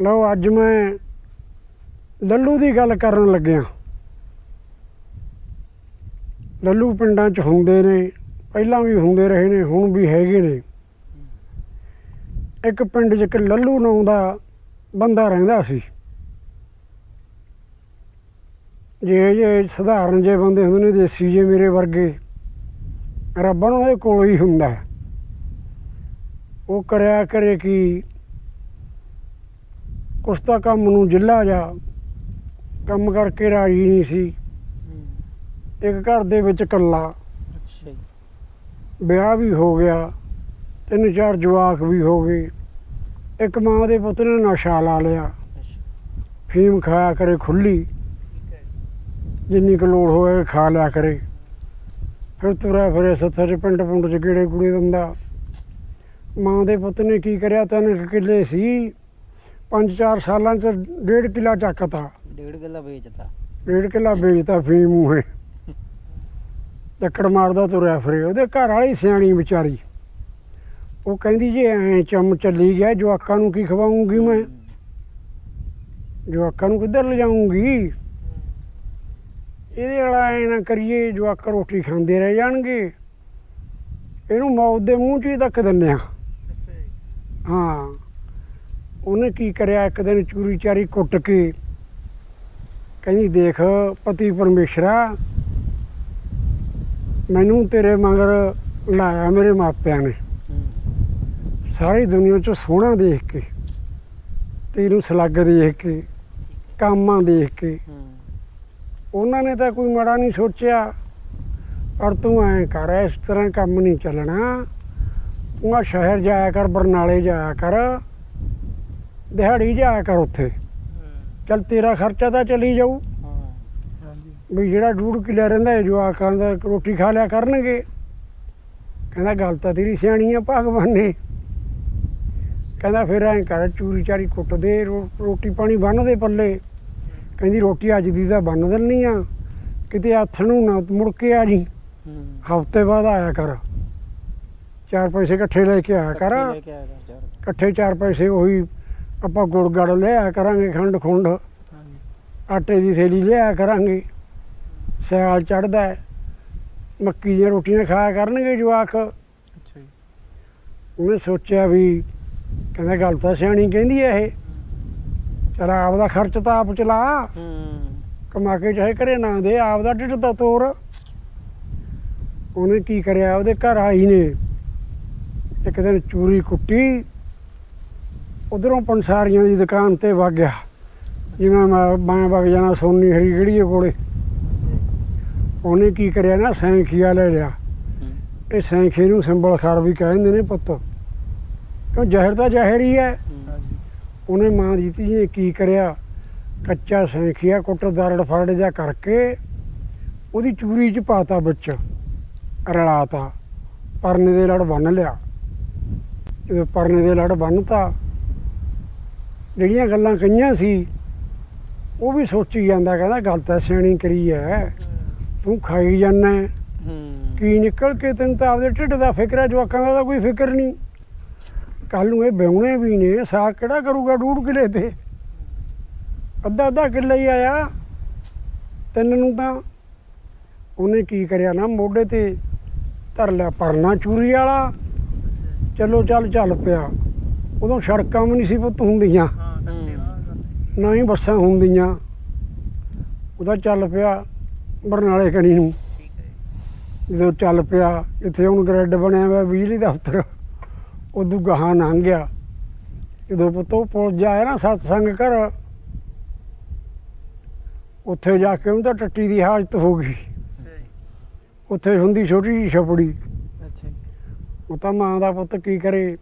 ਲਓ, ਅੱਜ ਮੈਂ ਲੱਲੂ ਦੀ ਗੱਲ ਕਰਨ ਲੱਗਿਆ। ਲੱਲੂ ਪਿੰਡਾਂ 'ਚ ਹੁੰਦੇ ਨੇ, ਪਹਿਲਾਂ ਵੀ ਹੁੰਦੇ ਰਹੇ ਨੇ, ਹੁਣ ਵੀ ਹੈਗੇ ਨੇ। ਇੱਕ ਪਿੰਡ 'ਚ ਇੱਕ ਲੱਲੂ ਨਾਂ ਦਾ ਬੰਦਾ ਰਹਿੰਦਾ ਸੀ। ਜੇ ਜੇ ਸਧਾਰਨ ਜੇ ਬੰਦੇ ਹੁੰਦੇ ਨੇ, ਦੇਸੀ ਜੇ ਮੇਰੇ ਵਰਗੇ, ਰੱਬ ਨੂੰ ਉਹਦੇ ਕੋਲ ਹੀ ਹੁੰਦਾ। ਉਹ ਕਰਿਆ ਕਰੇ ਕਿ ਕੁਛ ਤਾਂ ਕੰਮ ਨੂੰ ਜਿੱਲਾ ਜਾ। ਕੰਮ ਕਰਕੇ ਰਾਜੀ ਨਹੀਂ ਸੀ। ਇੱਕ ਘਰ ਦੇ ਵਿੱਚ ਇਕੱਲਾ। ਅੱਛਾ ਜੀ। ਵਿਆਹ ਵੀ ਹੋ ਗਿਆ। ਤਿੰਨ ਚਾਰ ਜਵਾਕ ਵੀ ਹੋ ਗਏ। ਇੱਕ ਮਾਂ ਦੇ ਪੁੱਤ ਨੇ ਨਸ਼ਾ ਲਾ ਲਿਆ। ਫੀਮ ਖਾਇਆ ਕਰੇ ਖੁੱਲੀ। ਜਿੰਨੀ ਕੁ ਲੋੜ ਹੋਵੇ ਖਾ ਲਿਆ ਕਰੇ। ਫਿਰ ਤੁਰਿਆ ਫਿਰੇ ਸੱਥਰ ਚ ਪਿੰਡ ਪੁੰਡ ਚ ਗੇੜੇ ਕੁੜੀ ਦਿੰਦਾ। ਮਾਂ ਦੇ ਪੁੱਤ ਨੇ ਕੀ ਕਰਿਆ? ਤਿੰਨ ਕਿੱਲੇ ਸੀ। ਪੰਜ ਚਾਰ ਸਾਲਾਂ ਚ ਡੇਢ ਕਿੱਲਾ ਚੱਕਤਾ। ਡੇਢ ਗੱਲਾ ਵੇਚਤਾ। ਡੇਢ ਕਿੱਲਾ ਵੇਚਤਾ ਫੀਮ ਮੂਹੇ। ਚੱਕੜ ਮਾਰਦਾ ਤੁਰਿਆ ਫਿਰੇ। ਉਹਦੇ ਘਰ ਵਾਲੀ ਸਿਆਣੀ ਵਿਚਾਰੀ। ਉਹ ਕਹਿੰਦੀ ਜੇ ਐ ਚੰਮ ਚੱਲੀ ਗਿਆ ਜਵਾਕਾਂ ਨੂੰ ਕੀ ਖਵਾਉਂਗੀ ਮੈਂ? ਜਵਾਕਾਂ ਨੂੰ ਕਿੱਧਰ ਲਿਜਾਉਂਗੀ ਇਹਦੇ ਵਾਲਾ ਐ ਨਾ ਕਰੀਏ ਜਵਾਕ ਰੋਟੀ ਖਾਂਦੇ ਰਹਿ ਜਾਣਗੇ। ਇਹਨੂੰ ਮੌਤ ਦੇ ਮੂੰਹ 'ਚ ਹੀ ਧੱਕ ਦਿੰਨੇ ਆ। ਹਾਂ। ਉਹਨੇ ਕੀ ਕਰਿਆ? ਇੱਕ ਦਿਨ ਚੂਰੀ ਚਾਰੀ ਕੁੱਟ ਕੇ ਕਹਿੰਦੀ, ਦੇਖ ਪਤੀ ਪਰਮੇਸ਼ਰਾ, ਮੈਨੂੰ ਤੇਰੇ ਮਗਰ ਲਾਇਆ ਮੇਰੇ ਮਾਪਿਆਂ ਨੇ। ਸਾਰੀ ਦੁਨੀਆ 'ਚ ਸੋਹਣਾ ਦੇਖ ਕੇ, ਤੈਨੂੰ ਸਲੱਗ ਦੇਖ ਕੇ, ਕਾਮਾਂ ਦੇਖ ਕੇ। ਉਹਨਾਂ ਨੇ ਤਾਂ ਕੋਈ ਮਾੜਾ ਨਹੀਂ ਸੋਚਿਆ, ਪਰ ਤੂੰ ਐਂ ਕਰ, ਇਸ ਤਰ੍ਹਾਂ ਕੰਮ ਨਹੀਂ ਚੱਲਣਾ। ਤੂੰ ਆ ਸ਼ਹਿਰ ਜਾਇਆ ਕਰ, ਬਰਨਾਲੇ ਜਾਇਆ ਕਰ। ਦਿਹਾੜੀ ਜਾਇਆ ਕਰ ਉੱਥੇ। ਚੱਲ ਤੇਰਾ ਖਰਚਾ ਤਾਂ ਚਲੀ ਜਾਊ। ਵੀ ਜਿਹੜਾ ਡੂੜ ਕਿਲਿਆ ਰਹਿੰਦਾ ਜਵਾਕਾਂ ਦਾ ਰੋਟੀ ਖਾ ਲਿਆ ਕਰਨਗੇ। ਕਹਿੰਦਾ ਗੱਲ ਤਾਂ ਤੇਰੀ ਸਿਆਣੀ ਆ ਭਗਵਾਨ ਨੇ। ਕਹਿੰਦਾ ਫਿਰ ਐਂ ਕਰ ਚੂਰੀ ਚਾਰੀ ਕੁੱਟ ਦੇ ਰੋ- ਰੋਟੀ ਪਾਣੀ ਬੰਨ ਦੇ ਪੱਲੇ। ਕਹਿੰਦੀ ਰੋਟੀ ਅੱਜ ਦੀ ਤਾਂ ਬੰਨ ਦਿੰਨੀ ਆ। ਕਿਤੇ ਹੱਥ ਨੂੰ ਨਾ ਮੁੜ ਕੇ ਆ ਜੀ। ਹਫ਼ਤੇ ਬਾਅਦ ਆਇਆ ਕਰ। ਚਾਰ ਪੈਸੇ ਇਕੱਠੇ ਲੈ ਕੇ ਆਇਆ ਕਰ। ਇਕੱਠੇ ਚਾਰ ਪੈਸੇ ਉਹੀ ਆਪਾਂ ਗੁੜ ਗੜ ਲਿਆ ਕਰਾਂਗੇ ਖੰਡ ਖੁੰਡ। ਆਟੇ ਦੀ ਥੈਲੀ ਲਿਆ ਕਰਾਂਗੇ। ਸਿਆਲ ਚੜਦਾ ਮੱਕੀ ਦੀਆਂ ਰੋਟੀਆਂ ਖਾਇਆ ਕਰਨਗੇ ਜਵਾਕ। ਅੱਛਾ ਜੀ। ਉਹਨੇ ਸੋਚਿਆ ਵੀ ਕਹਿੰਦਾ ਗੱਲ ਤਾਂ ਸਿਆਣੀ ਕਹਿੰਦੀ ਐ ਇਹ। ਚਲ ਆਪਦਾ ਖਰਚ ਤਾਂ ਆਪ ਚਲਾ। ਹੂੰ। ਕਮਾ ਕੇ ਚਾਹੇ ਘਰੇ ਨਾ ਦੇ ਆਪਦਾ ਢਿੱਡ ਤਾਂ ਤੋਰ। ਉਹਨੇ ਕੀ ਕਰਿਆ? ਉਹਦੇ ਘਰ ਆਈ ਨੇ। ਇੱਕ ਦਿਨ ਚੂਰੀ ਕੁੱਟੀ। ਉਧਰੋਂ ਪੰਸਾਰੀਆਂ ਦੀ ਦੁਕਾਨ ਤੇ ਵਗ ਗਿਆ। ਜਿਵੇਂ ਮੈਂ ਮੈਂ ਵਗ ਜਾਣਾ ਸੋਨੀ ਹਰੀ ਗੜੀਏ ਕੋਲੇ? ਉਹਨੇ ਕੀ ਕਰਿਆ ਨਾ, ਸੈਂਖੀਆ ਲੈ ਲਿਆ। ਇਹ ਸੈਂਖੇ ਨੂੰ ਸਿੰਬਲ ਖਾਰ ਵੀ ਕਹਿੰਦੇ ਨੇ ਪੁੱਤ। ਕਿਉਂ ਜ਼ਹਿਰ ਤਾਂ ਜ਼ਹਿਰ ਹੀ ਹੈ। ਉਹਨੇ ਮਾਂ ਦੀ ਜੀ ਨੇ ਕੀ ਕਰਿਆ? ਕੱਚਾ ਸੈਂਖੀਆ ਕੁੱਟ ਦਰੜ ਫਰੜ ਜਾ ਕਰਕੇ ਉਹਦੀ ਚੂਰੀ ਚ ਪਾਤਾ ਵਿੱਚ। ਰਲਾਤਾ। ਪਰਨੇ ਦੇ ਲੜ ਬੰਨ ਲਿਆ। ਜਦੋਂ ਪਰਨੇ ਦੇ ਲੜ ਬੰਨਤਾ ਜਿਹੜੀਆਂ ਗੱਲਾਂ ਕਹੀਆਂ ਸੀ ਉਹ ਵੀ ਸੋਚੀ ਜਾਂਦਾ ਕਹਿੰਦਾ ਗੱਲ ਤਾਂ ਸਿਆਣੀ ਕਰੀ ਐ। ਤੂੰ ਖਾਈ ਜਾਂਦਾ ਹੂੰ। ਕੀ ਨਿਕਲ ਕੇ ਤੈਨੂੰ ਤਾਂ ਆਪਦੇ ਢਿੱਡ ਦਾ ਫਿਕਰ ਹੈ ਜਵਾਕਾਂ ਦਾ ਤਾਂ ਕੋਈ ਫਿਕਰ ਨਹੀਂ ਕੱਲ ਨੂੰ ਇਹ ਵਿਆਹੁਣੇ ਵੀ ਨੇ ਸਾਗ ਕਿਹੜਾ ਕਰੂਗਾ ਡੂੜ ਕਿਲੇ ਤੇ? ਅੱਧਾ ਅੱਧਾ ਕਿੱਲਾ ਹੀ ਆਇਆ। ਤਿੰਨ ਨੂੰ ਤਾਂ ਉਹਨੇ ਕੀ ਕਰਿਆ ਨਾ ਮੋਢੇ ਤੇ ਧਰ ਲਿਆ ਪਰਨਾ ਚੂਰੀ ਵਾਲਾ। ਚਲੋ ਚੱਲ ਚੱਲ ਪਿਆ। ਉਦੋਂ ਸੜਕਾਂ ਵੀ ਨਹੀਂ ਸੀ ਪੁੱਤ ਹੁੰਦੀਆਂ। ਨਾ ਹੀ ਬੱਸਾਂ ਹੁੰਦੀਆਂ। ਉਹਦਾ ਚੱਲ ਪਿਆ ਬਰਨਾਲੇ ਕਣੀ ਨੂੰ। ਜਦੋਂ ਚੱਲ ਪਿਆ ਇੱਥੇ ਹੁਣ ਗ੍ਰਿਡ ਬਣਿਆ ਹੋਇਆ ਬਿਜਲੀ ਦਫ਼ਤਰ ਉਦੋਂ ਗਾਹਾਂ ਲੰਘ ਗਿਆ ਜਦੋਂ ਪੁੱਤੋ ਪੁੱਲ ਜਾਇਆ ਨਾ ਸਤਸੰਗ ਘਰ ਉੱਥੇ ਜਾ ਕੇ ਉਹਨੂੰ ਤਾਂ ਟੱਟੀ ਦੀ ਹਾਲਤ ਹੋ ਗਈ। ਉੱਥੇ ਹੁੰਦੀ ਛੋਟੀ ਜਿਹੀ ਛਪੜੀ। ਅੱਛਾ ਉਹ ਤਾਂ ਮਾਂ ਦਾ ਪੁੱਤ ਕੀ ਕਰੇ